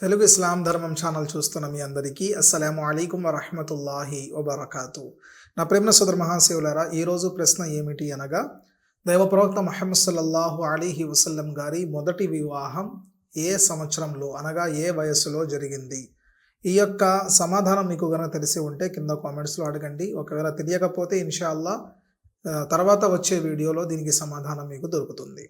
తెలుగు ఇస్లాం ధర్మం ఛానల్ చూస్తున్న మీ అందరికీ అస్సలం అలైకుం వరహమతుల్లాహి వబర్కాతు. నా ప్రేమ సోదర మహాశివులారా ఈరోజు ప్రశ్న ఏమిటి అనగా దైవ ప్రవక్త మహమ్మద్ సల్లల్లాహు అలీహి వసల్లం గారి మొదటి వివాహం ఏ సంవత్సరంలో అనగా ఏ వయస్సులో జరిగింది? ఈ యొక్క సమాధానం మీకు కనుక తెలిసి ఉంటే కింద కామెంట్స్లో అడగండి. ఒకవేళ తెలియకపోతే ఇన్షాల్లా తర్వాత వచ్చే వీడియోలో దీనికి సమాధానం మీకు దొరుకుతుంది.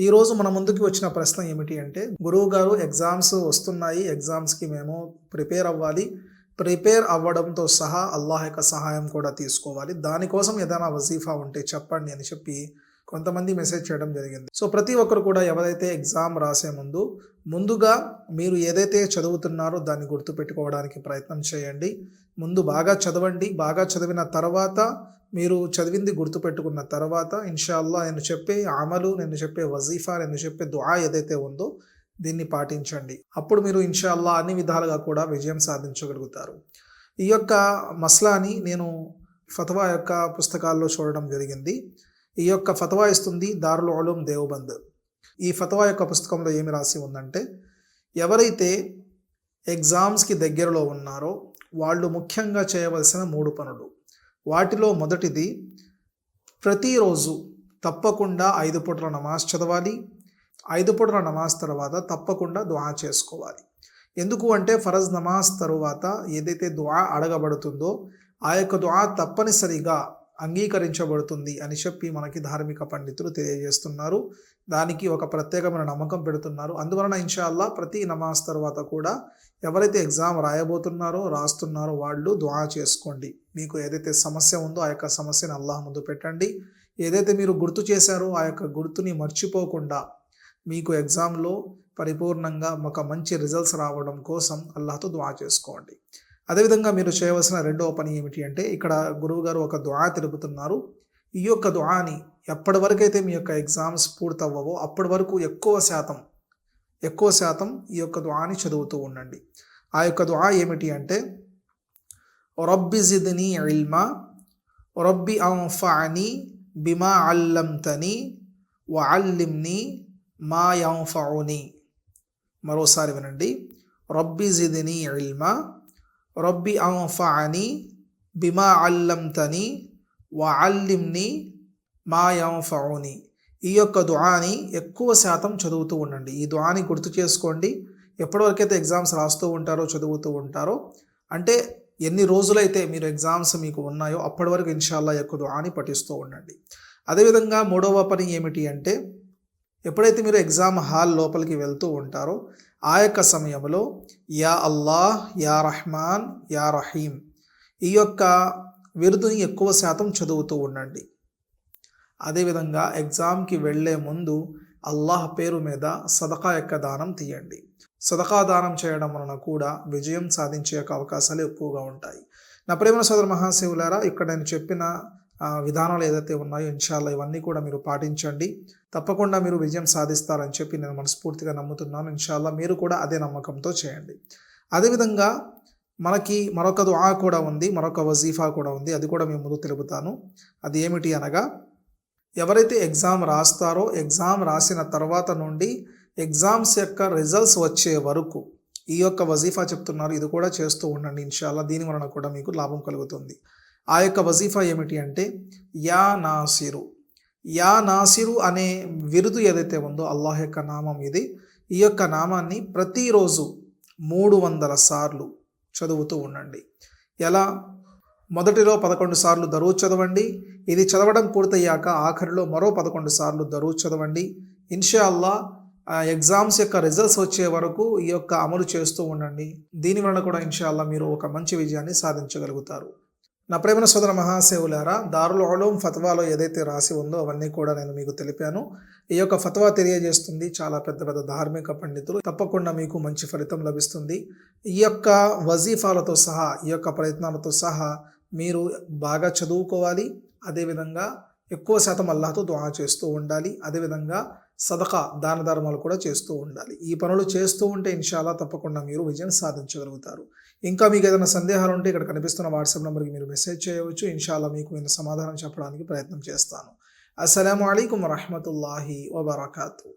ఈరోజు మన ముందుకి వచ్చిన ప్రశ్న ఏమిటి అంటే గురువు గారు ఎగ్జామ్స్ వస్తున్నాయి ఎగ్జామ్స్కి మేము ప్రిపేర్ అవ్వాలి. ప్రిపేర్ అవ్వడంతో సహా అల్లాహ్ యొక్క సహాయం కూడా తీసుకోవాలి. దానికోసం ఏదైనా వజీఫా ఉంటే చెప్పండి అని చెప్పి కొంతమంది మెసేజ్ చేయడం జరిగింది. సో ప్రతి ఒక్కరు కూడా ఎవరైతే ఎగ్జామ్ రాసే ముందు ముందుగా మీరు ఏదైతే చదువుతున్నారో దాన్ని గుర్తుపెట్టుకోవడానికి ప్రయత్నం చేయండి. ముందు బాగా చదవండి. బాగా చదివిన తర్వాత మీరు చదివింది గుర్తుపెట్టుకున్న తర్వాత ఇన్షాల్లా నేను చెప్పే అమలు నేను చెప్పే వజీఫా నేను చెప్పే దుఆ ఏదైతే ఉందో దీన్ని పాటించండి. అప్పుడు మీరు ఇన్షాల్లా అన్ని విధాలుగా కూడా విజయం సాధించగలుగుతారు. ఈ యొక్క మస్లాని నేను ఫతవా యొక్క పుస్తకాల్లో చూడడం జరిగింది. ఈ యొక్క ఫతవా ఇస్తుంది దారుల్ ఉలూం దేవబంద్. ఈ ఫతవా యొక్క పుస్తకంలో ఏమి రాసి ఉందంటే ఎవరైతే ఎగ్జామ్స్కి దగ్గరలో ఉన్నారో వాళ్ళు ముఖ్యంగా చేయవలసిన మూడు పనులు. వాటిలో మొదటిది ప్రతిరోజు తప్పకుండా ఐదు పూటల నమాజ్ చదవాలి. ఐదు పూటల నమాజ్ తర్వాత తప్పకుండా దుఆ చేసుకోవాలి. ఎందుకు అంటే ఫరజ్ నమాజ్ తరువాత ఏదైతే దుఆ అడగబడుతుందో ఆ యొక్క దుఆ తప్పనిసరిగా అంగీకరించబడుతుంది అని చెప్పి మనకి ధార్మిక పండితులు తెలియజేస్తున్నారు. దానికి ఒక ప్రత్యేకమైన నమ్మకం పెడుతున్నారు. అందువలన ఇన్షాల్లా ప్రతి నమాజ్ తర్వాత కూడా ఎవరైతే ఎగ్జామ్ రాయబోతున్నారో రాస్తున్నారో వాళ్ళు దుఆ చేసుకోండి. మీకు ఏదైతే సమస్య ఉందో ఆ యొక్క సమస్యను అల్లాహ్ ముందు పెట్టండి. ఏదైతే మీరు గుర్తు చేశారో ఆ యొక్క గుర్తుని మర్చిపోకుండా మీకు ఎగ్జామ్లో పరిపూర్ణంగా ఒక మంచి రిజల్ట్స్ రావడం కోసం అల్లాహతో ద్వా చేసుకోండి. అదేవిధంగా మీరు చేయవలసిన రెండవ పని ఏమిటి అంటే ఇక్కడ గురువు గారు ఒక దుఆ తెలుపుతున్నారు. ఈ యొక్క దుఆని ఎప్పటి వరకైతే మీ యొక్క ఎగ్జామ్స్ పూర్తవ్వవో అప్పటి వరకు ఎక్కువ శాతం ఎక్కువ శాతం ఈ యొక్క దుఆని చదువుతూ ఉండండి. ఆ యొక్క దుఆ ఏమిటి అంటే రబ్బి జిద్ని ఇల్మా రబ్బి అంఫాని బిమా అల్లంతని వఅల్లిమ్ని మా యంఫౌని. మరోసారి వినండి రబ్బి జిద్ని ఇల్మా రబ్బి అంఫాని బిమా అల్లంతని వఅల్లిమ్ని మా యంఫౌని. ఈ యొక్క దుఆని ఎక్కువ శాతం చదువుతూ ఉండండి. ఈ దుఆని గుర్తు చేసుకోండి. ఎప్పటివరకైతే ఎగ్జామ్స్ రాస్తూ ఉంటారో చదువుతూ ఉంటారో అంటే ఎన్ని రోజులైతే మీరు ఎగ్జామ్స్ మీకు ఉన్నాయో అప్పటి వరకు ఇన్షాల్లా యొక్క దుఆని పఠిస్తూ ఉండండి. అదేవిధంగా మూడవ పని ఏమిటి అంటే ఎప్పుడైతే మీరు ఎగ్జామ్ హాల్ లోపలికి వెళ్తూ ఉంటారో ఆ యొక్క సమయంలో యా అల్లాహ్ యా రహమాన్ యా రహీం ఈ యొక్క విరుదుని ఎక్కువ శాతం చదువుతూ ఉండండి. అదేవిధంగా ఎగ్జామ్కి వెళ్ళే ముందు అల్లాహ్ పేరు మీద సదకా యొక్క దానం తీయండి. సదకా దానం చేయడం వలన కూడా విజయం సాధించే యొక్క అవకాశాలు ఎక్కువగా ఉంటాయి. నా ప్రేమ సోదర మహాశివులారా ఇక్కడ నేను చెప్పిన విధానాలు ఏదైతే ఉన్నాయో ఇన్షాల్లో ఇవన్నీ కూడా మీరు పాటించండి. తప్పకుండా మీరు విజయం సాధిస్తారని చెప్పి నేను మనస్ఫూర్తిగా నమ్ముతున్నాను. ఇన్షాల్లో మీరు కూడా అదే నమ్మకంతో చేయండి. అదేవిధంగా మనకి మరొక దుఆ కూడా ఉంది మరొక వజీఫా కూడా ఉంది. అది కూడా మేము ముందు తెలుపుతాను. అది ఏమిటి అనగా ఎవరైతే ఎగ్జామ్ రాస్తారో ఎగ్జామ్ రాసిన తర్వాత నుండి ఎగ్జామ్స్ యొక్క రిజల్ట్స్ వచ్చే వరకు ఈ యొక్క వజీఫా చెప్తున్నారు. ఇది కూడా చేస్తూ ఉండండి. ఇన్షాల్లా దీని వలన కూడా మీకు లాభం కలుగుతుంది. ఆ యొక్క వజీఫా ఏమిటి అంటే యా నాసిరు. యా నాసిరు అనే విరుదు ఏదైతే ఉందో అల్లాహ్ యొక్క నామం ఇది ఈ యొక్క నామాన్ని ప్రతిరోజు మూడు వందల సార్లు చదువుతూ ఉండండి. ఎలా? మొదటిలో పదకొండు సార్లు దరువు చదవండి ఇది చదవడం పూర్తయ్యాక ఆఖరిలో మరో పదకొండు సార్లు దరువు చదవండి. ఇన్షా అల్లా ఎగ్జామ్స్ యొక్క రిజల్ట్స్ వచ్చే వరకు ఈ యొక్క అమలు చేస్తూ ఉండండి. దీని వలన కూడా ఇన్షా అల్లా మీరు ఒక మంచి విజయాన్ని సాధించగలుగుతారు. నా ప్రేమన సోదర మహాసేవులారా దారుల్ ఉలూం ఫత్వాలో ఏదైతే రాసి ఉందో అవన్నీ కూడా నేను మీకు తెలిపాను. ఈ యొక్క ఫత్వా తెలియజేస్తుంది చాలా పెద్ద పెద్ద ధార్మిక పండితులు. తప్పకుండా మీకు మంచి ఫలితం లభిస్తుంది. ఈ యొక్క వజీఫాలతో సహా ఈ యొక్క ప్రయత్నాలతో సహా మీరు బాగా చదువుకోవాలి. అదేవిధంగా ఎక్కువ శాతం అల్లాతో దుఆ చేస్తూ ఉండాలి. అదేవిధంగా సదకా దాన ధర్మాలు కూడా చేస్తూ ఉండాలి. ఈ పనులు చేస్తూ ఉంటే ఇన్షాల్లా తప్పకుండా మీరు విజయం సాధించగలుగుతారు. ఇంకా మీకు ఏదైనా సందేహాలు ఉంటే ఇక్కడ కనిపిస్తున్న వాట్సాప్ నెంబర్కి మీరు మెసేజ్ చేయవచ్చు. ఇన్షాల్లా మీకు నేను సమాధానం చెప్పడానికి ప్రయత్నం చేస్తాను. అస్సలం అయికం వరహమతుల్లాహి వబర్కాతూ.